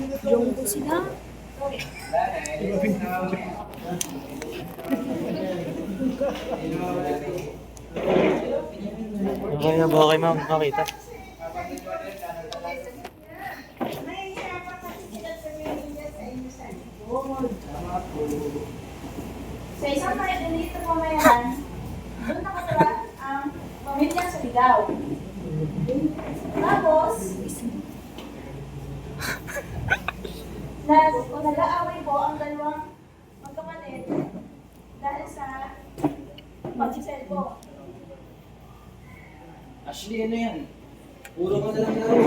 Yung po sila. Okay na ba okay ma'am? Makita. Sa isang mga dito pamayanan, doon nakatira ang pamilya sa Ligaw. Nag, nag-aaway po ang dalawang magkapatid dahil sa po. Ashley, ano yan? Puro ka na lang laro.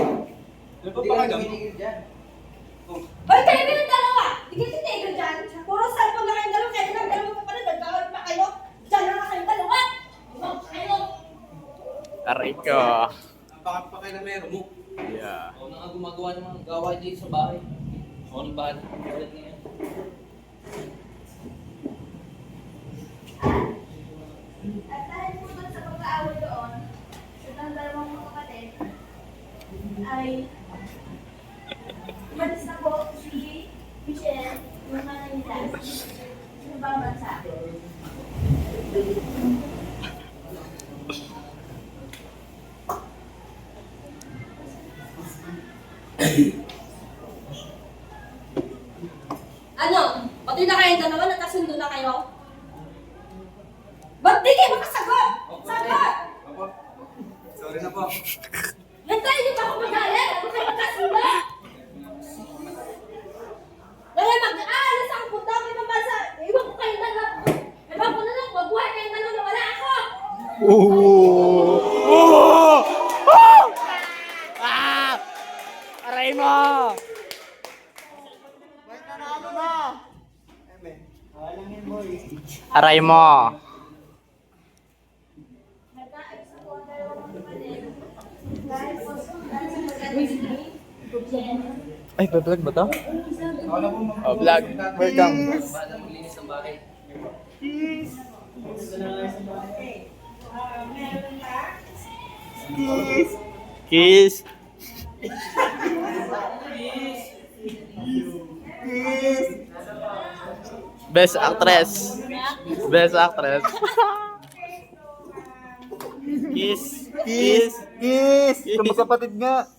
Ano ba pa kami? dyan? Hoy, kayo na yung dalawa! Di kayo titigil dyan. Puro cellphone na kayong dalawa. Kaya ng dalawa pa pala. Nagkawal pa kayo. Diyan na nga kayong dalawa. Ibang kayo. Aray ko. Baka pa kayo na meron mo. Yeah. Ako na nga gumagawa ng mga gawain dito sa bahay. Na yan. At dahil po doon sa pag-aaway doon, sa dalawang mga kapatid, ay umalis na po si Michelle, yung nanay nila, sa ibang bansa. Ano? Pati na kayong dalawa, nagkasundo na kayo? Ba't di kayo makasagot? Sagot! Opo. Sorry na po. Hintayin niyo ba ako magalit? Ano kayo magkasundo? Dahil mag-aalas ako punta ako ibang bansa. Iwan ko kayong dalawa. Iwan ko na lang, mabuhay dalawa na wala ako. Ooh! Ooh! Oh! Ah! Aray mo! Mo! Nagkaayos na po ang ni Michelle, Ay, vlog ba to? Oh, vlog. Welcome. Ng bahay. Kiss! Best actress. Best actress. Kiss. Kiss. Kiss! Magkapatid nga.